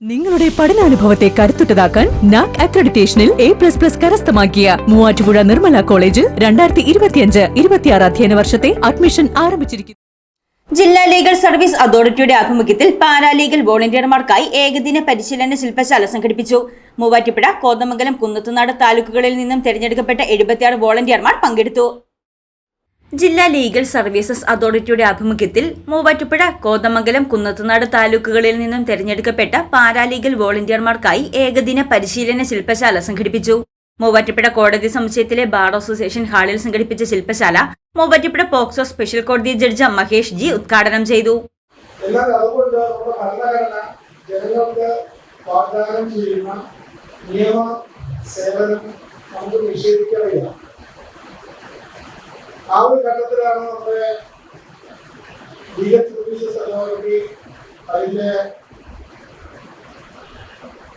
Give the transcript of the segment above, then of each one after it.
നിങ്ങളുടെ പഠനാനുഭവത്തെ കരുത്തുറ്റതാക്കാൻ നാക് അക്രഡിറ്റേഷനിൽ എ പ്ലസ് പ്ലസ് കരസ്ഥമാക്കിയ മൂവാറ്റുപുഴ നിർമ്മല കോളേജിൽ രണ്ടായിരത്തി ഇരുപത്തിയഞ്ച് ഇരുപത്തിയാറ് അധ്യയന വർഷത്തെ അഡ്മിഷൻ ആരംഭിച്ചിരിക്കുന്നു. ജില്ലാ ലീഗൽ സർവീസ് അതോറിറ്റിയുടെ ആഭിമുഖ്യത്തിൽ പാരാലീഗൽ വോളണ്ടിയർമാർക്കായി ഏകദിന പരിശീലന ശില്പശാല സംഘടിപ്പിച്ചു. മൂവാറ്റുപുഴ കോതമംഗലം കുന്നത്തുനാട് താലൂക്കുകളിൽ നിന്നും തെരഞ്ഞെടുക്കപ്പെട്ട എഴുപത്തിയാറ് വോളണ്ടിയർമാർ പങ്കെടുത്തു. ജില്ലാ ലീഗൽ സർവീസസ് അതോറിറ്റിയുടെ ആഭിമുഖ്യത്തിൽ മൂവാറ്റുപുഴ കോതമംഗലം കുന്നത്തുനാട് താലൂക്കുകളിൽ നിന്നും തെരഞ്ഞെടുക്കപ്പെട്ട പാരാലീഗൽ വോളണ്ടിയർമാർക്കായി ഏകദിന പരിശീലന ശില്പശാല സംഘടിപ്പിച്ചു. മൂവാറ്റുപുഴ കോടതി സമുച്ചയത്തിലെ ബാർ അസോസിയേഷൻ ഹാളിൽ സംഘടിപ്പിച്ച ശില്പശാല മൂവാറ്റുപുഴ പോക്സോ സ്പെഷ്യൽ കോടതി ജഡ്ജ് മഹേഷ് ജി ഉദ്ഘാടനം ചെയ്തു. ജനങ്ങൾക്ക് നിയമ സേവനം നമുക്ക് നിഷേധിക്കുകയില്ല ആ ഒരു ഘട്ടത്തിലാണ് നമ്മുടെ ലീഗൽ സർവീസസ് അതോറിറ്റി അതിന്റെ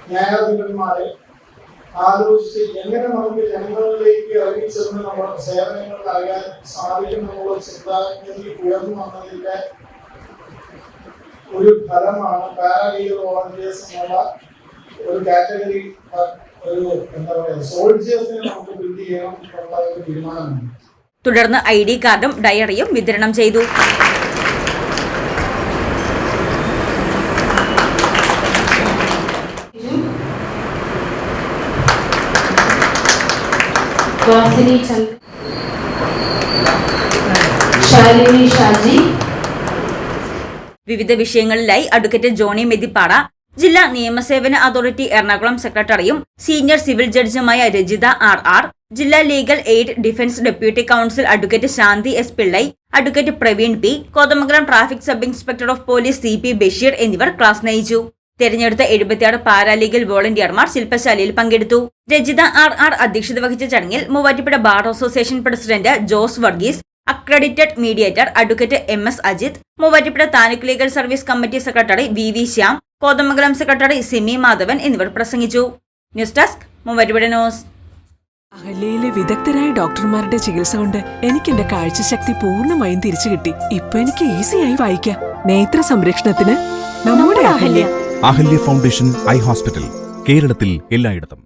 ന്യായാധിപന്മാരെ ആലോചിച്ച് എങ്ങനെ നമുക്ക് ജനങ്ങളിലേക്ക് ഇറങ്ങിച്ചെന്ന് നമ്മുടെ സേവനങ്ങൾ നൽകാൻ സാധിക്കും എന്നുള്ള ചിന്താഗതി ഉയർന്നു വന്നതിന്റെ ഒരു ഫലമാണ് പാരാലീഗൽ വോളണ്ടിയേഴ്സ് എന്നുള്ള ഒരു കാറ്റഗറി ഒരു എന്താ പറയുക സോൾജിയേഴ്സിനെ നമുക്ക് ബിൽഡ് ചെയ്യണം എന്നുള്ള ഒരു തീരുമാനമാണ്. തുടർന്ന് ഐ ഡി കാർഡും ഡയറിയും വിതരണം ചെയ്തു. വിവിധ വിഷയങ്ങളിലായി അഡ്വക്കേറ്റ് ജോണി മെതിപ്പാട ജില്ലാ നിയമസേവന അതോറിറ്റി എറണാകുളം സെക്രട്ടറിയും സീനിയർ സിവിൽ ജഡ്ജുമായ രജിത ആർ ആർ ജില്ലാ legal aid defence deputy counsel advocate Shanthi S Pillai advocate Praveen P Kothamangalam traffic sub inspector of police C P Basheer എന്നിവർ ക്ലാസ് നയിച്ചു. തെരഞ്ഞെടുത്ത എഴുപത്തിയാറ് പാരാലീഗൽ വോളണ്ടിയർമാർ ശില്പശാലയിൽ പങ്കെടുത്തു. രജിത ആർ ആർ അധ്യക്ഷത വഹിച്ച ചടങ്ങിൽ Muvattupuzha bar association president Jose Varghese accredited mediator advocate M S Ajith Muvattupuzha taluk legal service committee secretary V V Shyam Kothamangalam secretary Simi Madhavan എന്നിവർ പ്രസംഗിച്ചു. News desk Muvattupuzha news. അഹല്യയിലെ വിദഗ്ധരായ ഡോക്ടർമാരുടെ ചികിത്സ കൊണ്ട് എനിക്ക് എന്റെ കാഴ്ചശക്തി പൂർണമായും തിരിച്ചു കിട്ടി. ഇപ്പൊ എനിക്ക് ഈസിയായി വായിക്കാം. നേത്ര സംരക്ഷണത്തിന് നമ്മുടെ Ahalya. Ahalya foundation eye hospital കേരളത്തിൽ എല്ലായിടത്തും.